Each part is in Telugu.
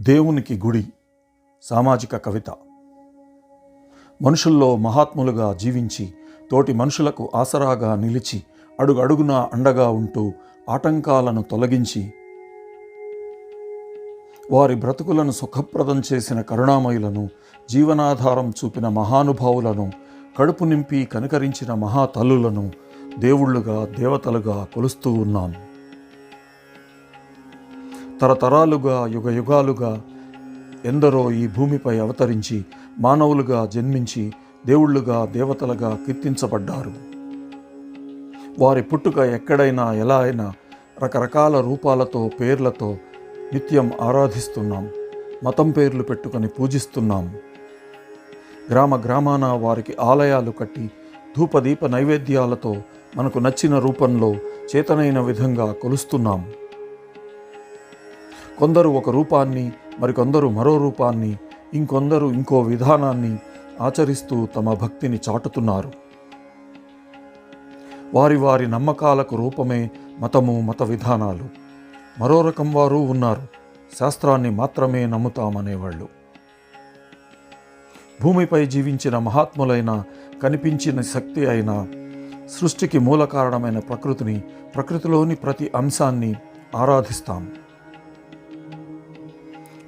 దేవునికి గుడి సామాజిక కవిత. మనుషుల్లో మహాత్ములుగా జీవించి తోటి మనుషులకు ఆసరాగా నిలిచి అడుగు అడుగున అండగా ఉంటూ ఆటంకాలను తొలగించి వారి బ్రతుకులను సుఖప్రదం చేసిన కరుణామయులను జీవనాధారం చూపిన మహానుభావులను కడుపు నింపి కనికరించిన మహాతల్లులను దేవుళ్ళుగా దేవతలుగా కొలుస్తూ ఉన్నాను. తరతరాలుగా యుగ యుగాలుగా ఎందరో ఈ భూమిపై అవతరించి మానవులుగా జన్మించి దేవుళ్ళుగా దేవతలుగా కీర్తించబడ్డారు. వారి పుట్టుక ఎక్కడైనా ఎలా అయినా రకరకాల రూపాలతో పేర్లతో నిత్యం ఆరాధిస్తున్నాం. మతం పేర్లు పెట్టుకొని పూజిస్తున్నాం. గ్రామ గ్రామాన వారికి ఆలయాలు కట్టి ధూపదీప నైవేద్యాలతో మనకు నచ్చిన రూపంలో చేతనైన విధంగా కొలుస్తున్నాం. కొందరు ఒక రూపాన్ని మరికొందరు మరో రూపాన్ని ఇంకొందరు ఇంకో విధానాన్ని ఆచరిస్తూ తమ భక్తిని చాటుతున్నారు. వారి వారి నమ్మకాలకు రూపమే మతము మత విధానాలు. మరో రకం వారు ఉన్నారు. శాస్త్రాన్ని మాత్రమే నమ్ముతామనేవాళ్ళు. భూమిపై జీవించిన మహాత్ములైన కనిపించిన శక్తి అయిన సృష్టికి మూల కారణమైన ప్రకృతిని ప్రకృతిలోని ప్రతి అంశాన్ని ఆరాధిస్తాం.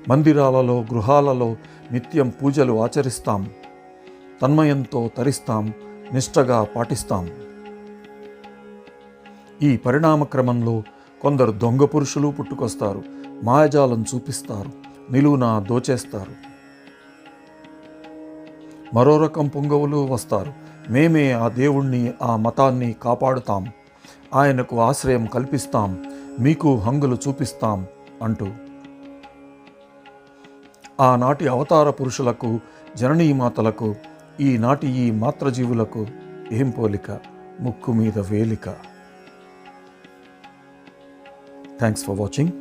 మందిరాలలో గృహాలలో నిత్యం పూజలు ఆచరిస్తాం. తన్మయంతో తరిస్తాం నిష్టగా పాటిస్తాం. ఈ పరిణామక్రమంలో కొందరు దొంగ పురుషులు పుట్టుకొస్తారు మాయజాలం చూపిస్తారు నిలువున దోచేస్తారు. మరో రకం పొంగవులు వస్తారు. మేమే ఆ దేవుణ్ణి ఆ మతాన్ని కాపాడుతాం. ఆయనకు ఆశ్రయం కల్పిస్తాం. మీకు హంగులు చూపిస్తాం అంటూ ఆనాటి అవతార పురుషులకు జననీమాతలకు ఈనాటి ఈ మాత్రజీవులకు ఏం పోలిక? ముక్కు మీద వేలిక. Thanks for watching